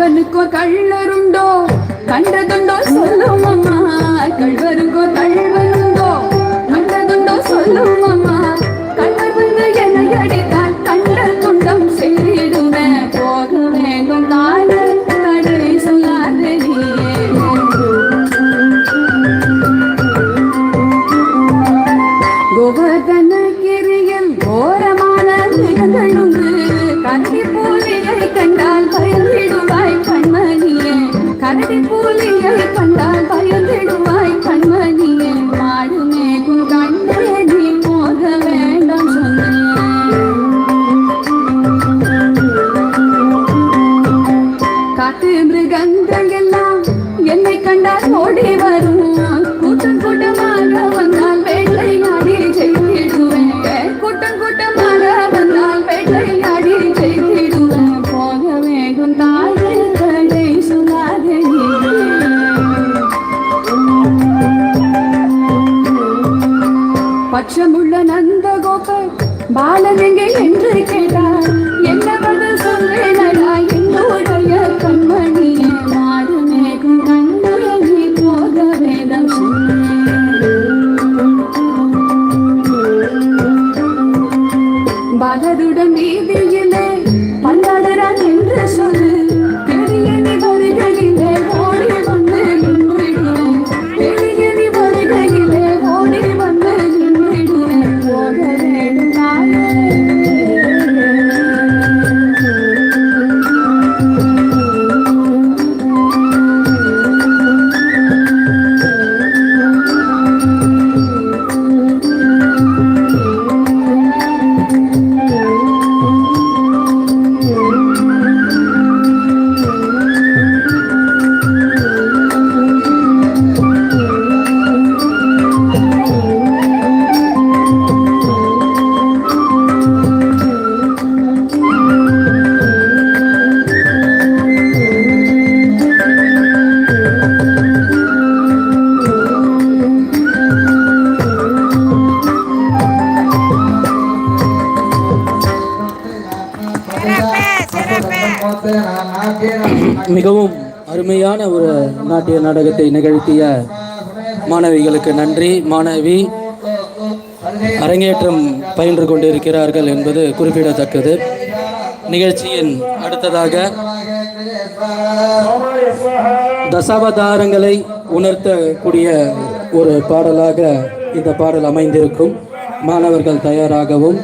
கள்வனுக்கோ கள்ளருண்டோ? கண்டதுண்டோ சொல்லும் அம்மா கள்வருக்கோ கள்வனுண்டோ கண்டதுண்டோ சொல்லும் அம்மா ஓடி வரும். கூட்டம் கூட்டமாக வந்தால் வேட்டையாடி செய்திடுவேன் கூட்டம் கூட்டமாக வந்தால் வேட்டையாடி செய்திடுவேன் போக வேண்டும் தாயே சொல்லாதே பட்சமுள்ள நந்தகோபர் பாலன் எங்கே என்று கேட்டார். பாலருடன் வீதியிலே பந்தாடுறான் என்று சொல்லு. நாட்டிய நாடகத்தை நிகழ்த்திய மாணவிகளுக்கு நன்றி. மாணவி அரங்கேற்றம் பயின்று கொண்டிருக்கிறார்கள் என்பது குறிப்பிடத்தக்கது. நிகழ்ச்சியின் அடுத்ததாக தசாவதாரங்களை உணர்த்தக்கூடிய ஒரு பாடலாக இந்த பாடல் அமைந்திருக்கும். மாணவர்கள் தயாராகவும்.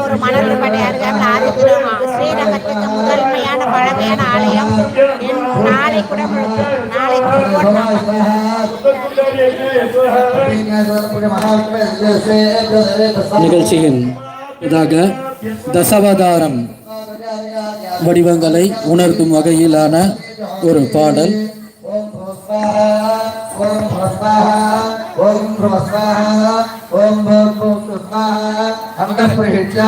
ஒரு மணல் படை ஆதிபுரம் ஸ்ரீரங்கத்துக்கு முதன்மையான பழமையான ஆலயம் நாளை நாளை நிகழ்ச்சியின் இதாக தசவதாரம் வடிவங்களை உணர்த்தும் வகையிலான ஒரு பாடல் ஓம் பிரமஸ்வாஹா ஓம் பூர்வஸ்வாஹா அமதம் பிரஹிச்ச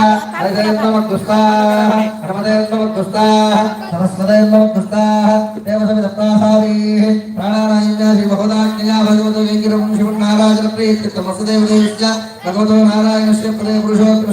அஜயம் நமக்குஸ்வாஹா நமதயம் క్షేత్రే పురుషోత్తమ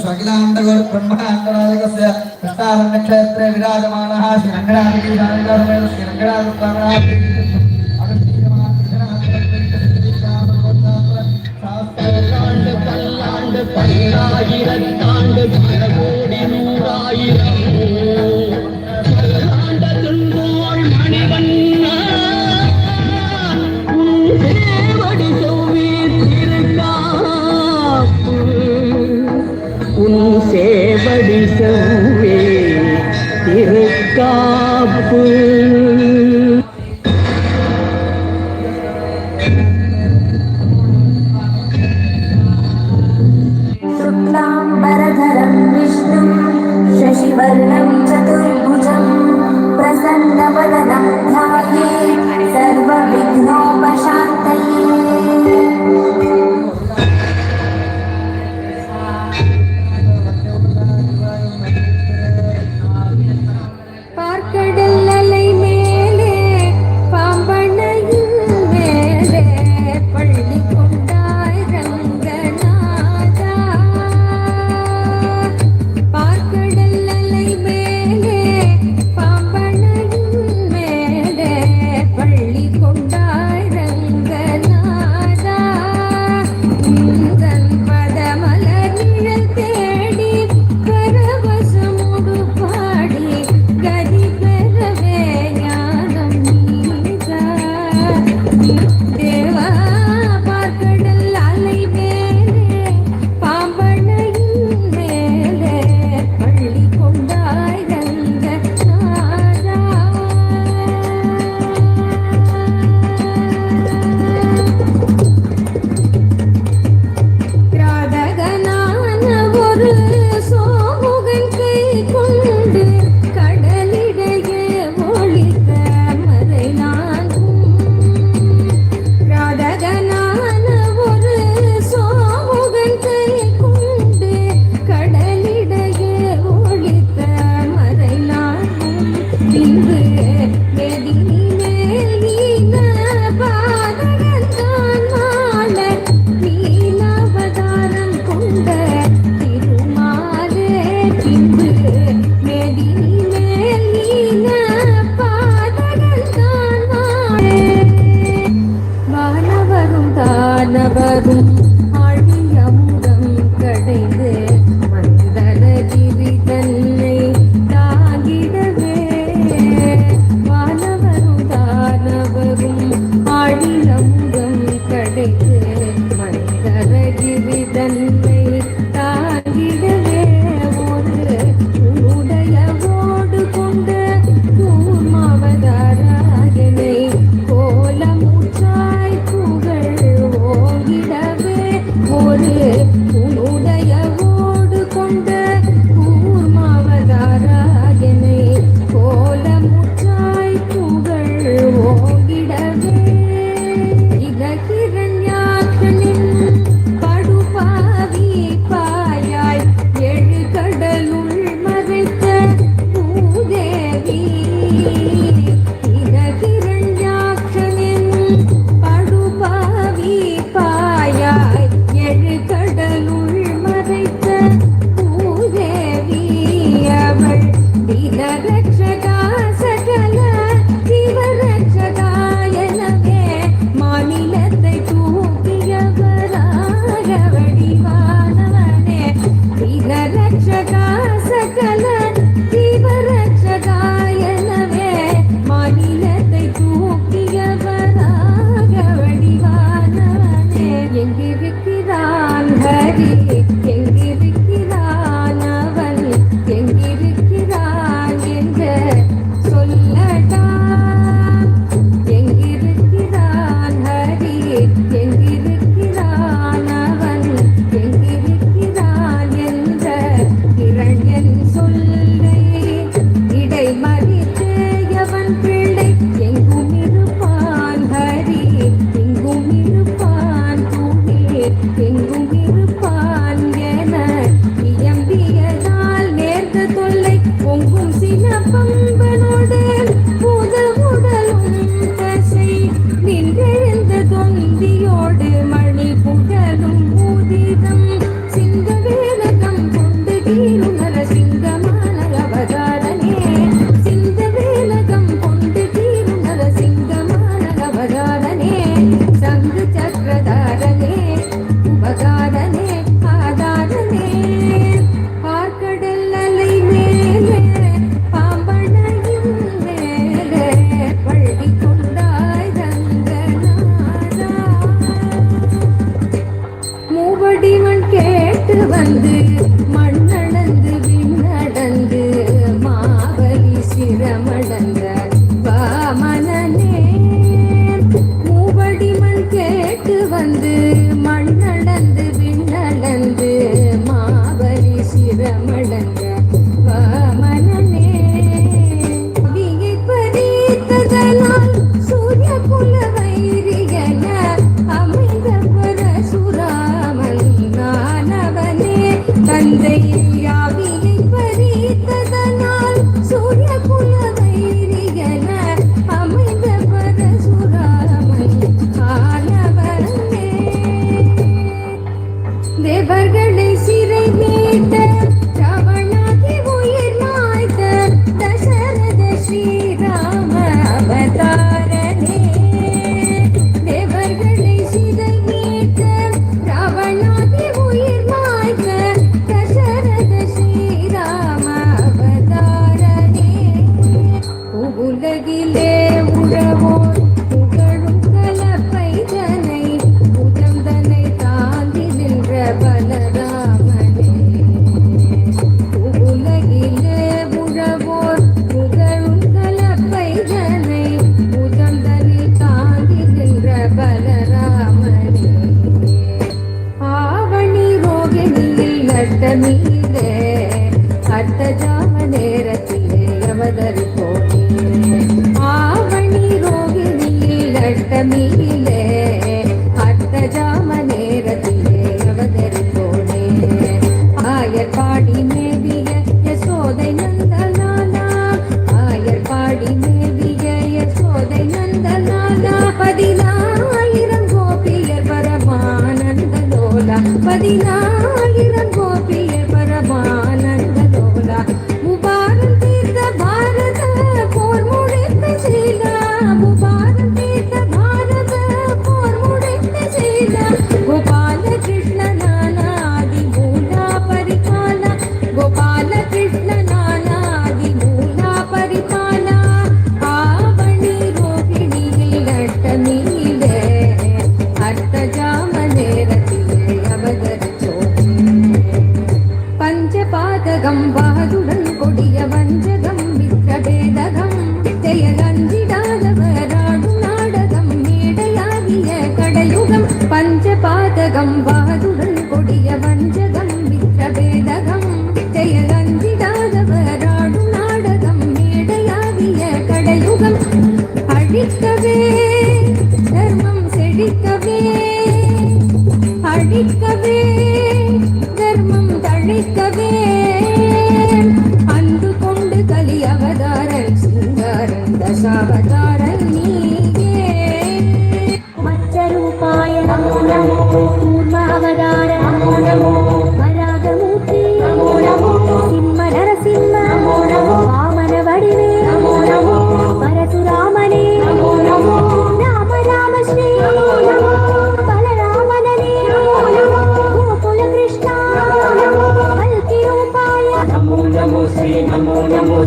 Yeah. ஒரு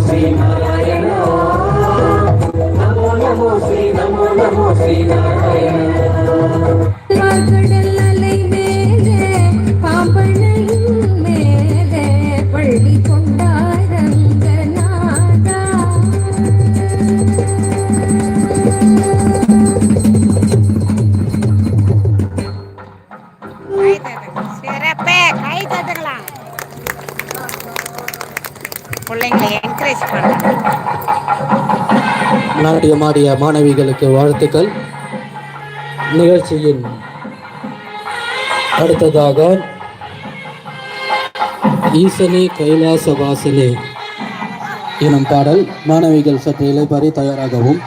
Sri நடனமாடிய மாணவிகளுக்கு வாழ்த்துக்கள். நிகழ்ச்சியின் அடுத்ததாக ஈசனே கைலாச வாசலே எனும் பாடல் மாணவிகள் சற்று இலைப்பாரி தயாராகவும்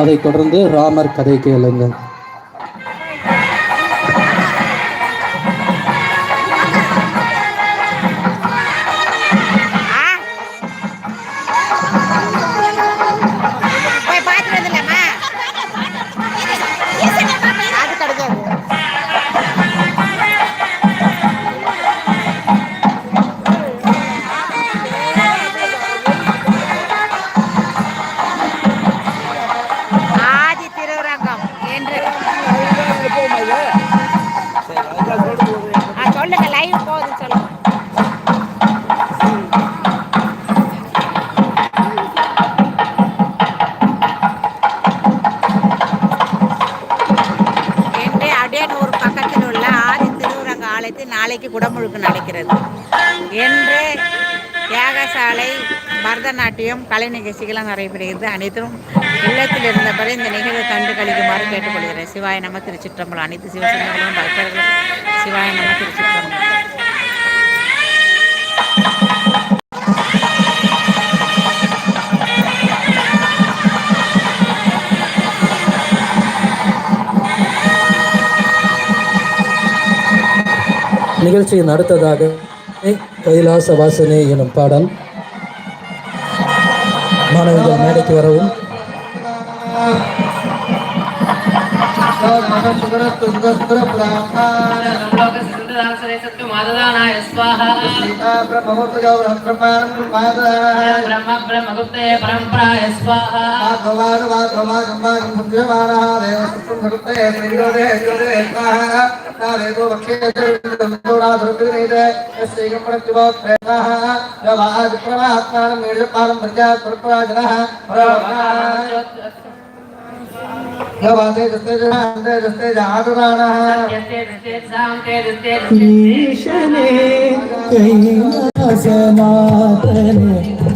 அதைத் தொடர்ந்து ராமர் கதை கேளுங்கள். பரதநாட்டியம் கலை நிகழ்ச்சிகள்லாம் நடைபெறுகிறது அனைத்தும் இல்லத்தில் இருந்தபடி இந்த நிகழ்வை கண்டு கழிக்குமாறு கேட்டுக்கொள்கிறேன். சிவாய நம்ம திருச்சிற்றம்பலம். அனைத்து சிவசங்கங்களும் பக்தர்களும் சிவாய நம்ம திருச்சிற்றம்பலம். நிகழ்ச்சியின் அடுத்ததாக கைலாச வாசனை எனும் பாடல். மாணவர்கள் மேடைக்கு வரவும். పాదదానాయ స్వాహ బ్రహ్మ బ్రహ్మగుప్తే పరంపరాయ స్వాహ భగవాన్ భగవాన్ భగవాన్ భగవాన్ దేవస్వృతే శ్రీరోదే శ్రీరోదే స్వాహ తారేదో వక్షే తందోడా ధృతినేదే శ్రీగం ప్రతిభా ప్రేతః జవాద్ ప్రమాత్మానం నిర్పాలం ప్రజా ప్రపజనః यस्ते दस्ते सामते दस्ते ईशने कैलासनाथने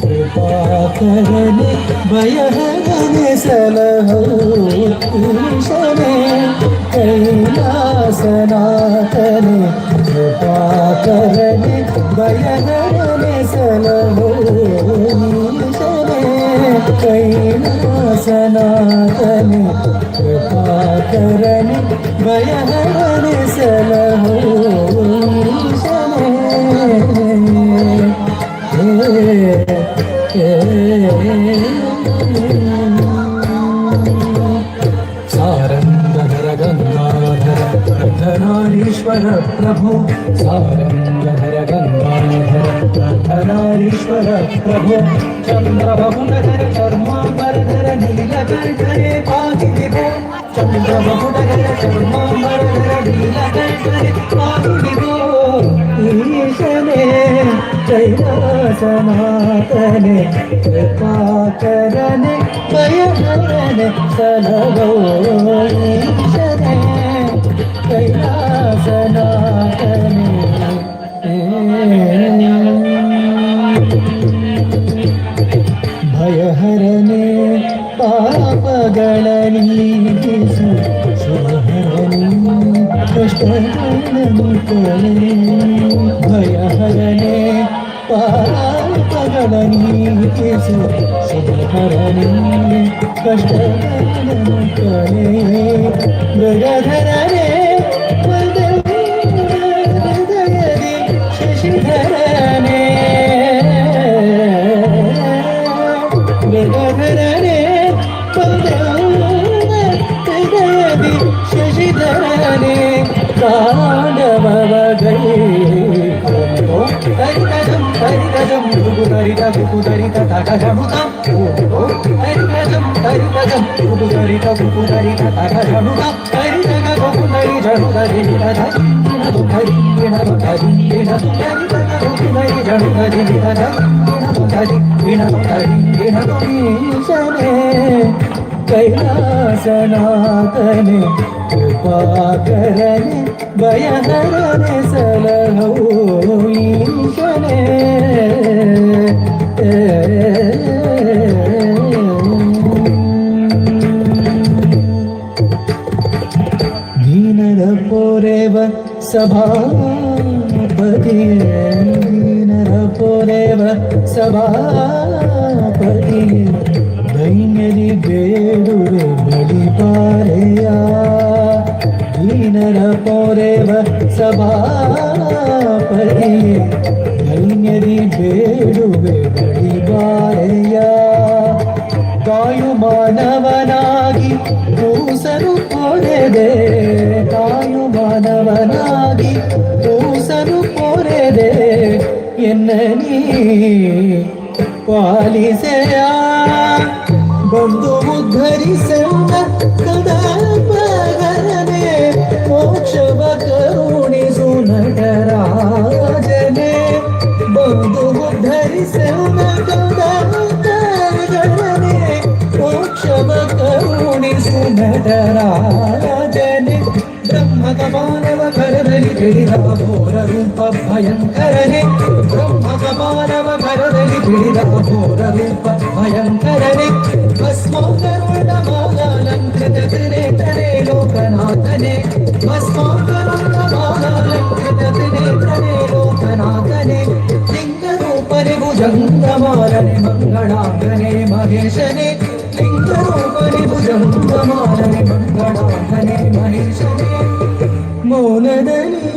कृपाकरने भयहरने सलहो ईशने कैलासनाथने कृपाकरने भयहरने सलहो ईशने కైలాసనాథని కృపాకరణి భయహరని సలహో సారంగధర గంగాధర ధనారీశ్వర ప్రభు సారంగధర గంగాధర అనారీశ్వర ప్రభు చంద్రబహుడగర చర్మాంబరధర నీలకంఠనే పాదిదివో చంద్రబహుడగర చర్మాంబరధర నీలకంఠనే పాదిదివో ఈశనే చైవాసనాథనే కృపాకరనే భయమరనే సలవో ఈశనే కైలాసనాథనే ಭಯಹರನೆ ಪಾಪಗಳನೀಗಿಸು ಶುಭಹರನೆ ಕಷ್ಟಗಳನ್ನು ಕೊನೆ ಭಯಹರನೆ ಪಾಪಗಳನೀಗಿಸು ಶುಭಹರನೆ ಕಷ್ಟಗಳನ್ನು ಕೊನೆ ಮೃಗಧರನೆ హరి గజం తిరుగుదరి తగుదరి తగజనుగం హరి గజం హరి గజం తిరుగుదరి తగుదరి తగజనుగం హరి జగ గోకుదరి జనుదరి నిరజ హరి వినదు హరి వినదు హరి జగ గోకుదరి జనుదరి నిరజ హరి వినదు హరి వినదు ఈశనే కైలాసనాథనే కృపాకరనే భయహరనే సలహో ఈశ ದೀನದ ಪೋರೆವ ಸಭಾಪತಿ ದೀನರ ಪೋರೆವ ಸಭಾಪತಿ ದೈನ್ಯದಿ ಬೇಡುವೆ ಬಳಿಪಾರೆಯ ದೀನರ ಪೋರೆವ ಸಭಾಪತಿ ದೈನ್ಯದಿ ಬೇಡುವೆ ಬಳಿಪಾರೆಯ ಕಾಯು ಮಾನವನಾಗಿ ಕೂಸರು ಪೊರೆದೆ ಕಾಯು ಮಾನವನಾಗಿ ಕೂಸರು ಪೊರೆದೆ ಎನ್ನ ನೀ ಪಾಲಿಸೆಯ ಬಂದು ಉದ್ಧರಿಸೆಂದ ಕದಾಪಗರನೆ പിടിതവ ഘോരൂപ ഭയങ്കരനെ ബ്രഹ്മകമാനവ ഭരതനി പിടിതവ ഘോരൂപ ഭയങ്കരനെ ഭസ്മോകരുണമാലങ്കൃതനേതനെ ലോകനാഥനെ ഭസ്മോകരുണമാലങ്കൃതനേതനെ ലോകനാഥനെ ലിംഗരൂപനെ ഭുജംഗമാലനെ മംഗളാംഗനെ മഹേശനെ ലിംഗരൂപനെ ഭുജംഗമാലനെ മംഗളാംഗനെ മഹേശനെ മൗനദനീ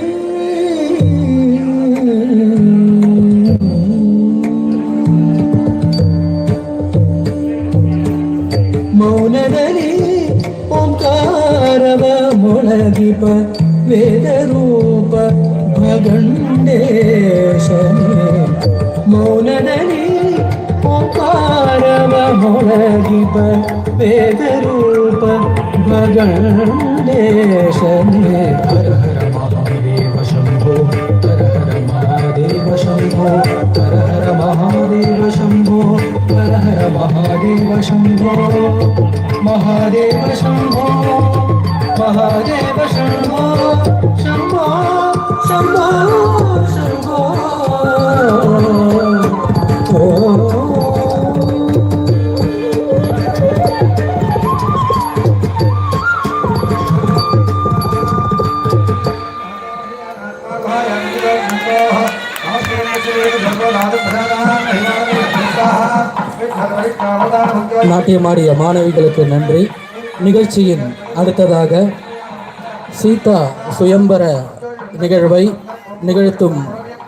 ಭಗಂಡೇಶನೇ ಮೌನದಲ್ಲಿ ಓಂಕಾರವ ಮೊಳಗಿಪ ವೇದರೂಪ ಭಗಂಡೇಶನೇ ಹರ ಹರ ಮಹಾದೇವ ಶಂಭೋ ಹರ ಹರ ಮಹಾದೇವ ಶಂಭೋ ಹರ ಹರ ಮಹಾದೇವ ಶಂಭೋ ಹರ ಹರ ಮಹಾದೇವ ಶಂಭೋ ಮಹಾದೇವ ಶಂಭೋ ಮಹಾದೇವ ಶಂಭೋ ಶಂಭೋ ಶಂಭೋ ಶಂಭೋ ಓ நாட்டியமாடிய மாணவிகளுக்கு நன்றி. நிகழ்ச்சியின் அடுத்ததாக சீதா சுயம்பர நிகழ்வை நிகழ்த்தும்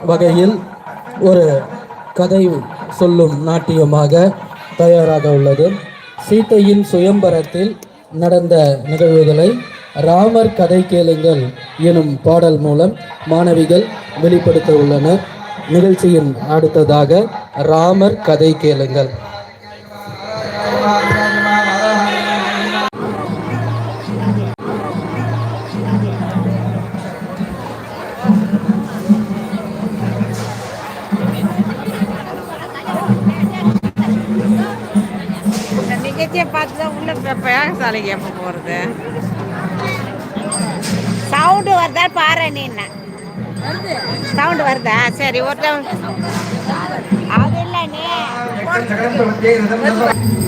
வகையில் ஒரு கதை சொல்லும் நாட்டியமாக தயாராக உள்ளது. சீத்தையின் சுயம்பரத்தில் நடந்த நிகழ்வுகளை ராமர் கதை கேளுங்கள் எனும் பாடல் மூலம் மாணவிகள் வெளிப்படுத்த உள்ளனர் நிகழ்ச்சியின் அடுத்ததாக ராமர் கதை கேளுங்கள். வேலையை பார்த்து தான் உள்ள பேகசாலைக்கு எப்போ போகிறது சவுண்டு வருதா? பாரு நீ என்ன. சவுண்டு வருதா? சரி ஒருத்தன் அது இல்லை நீ.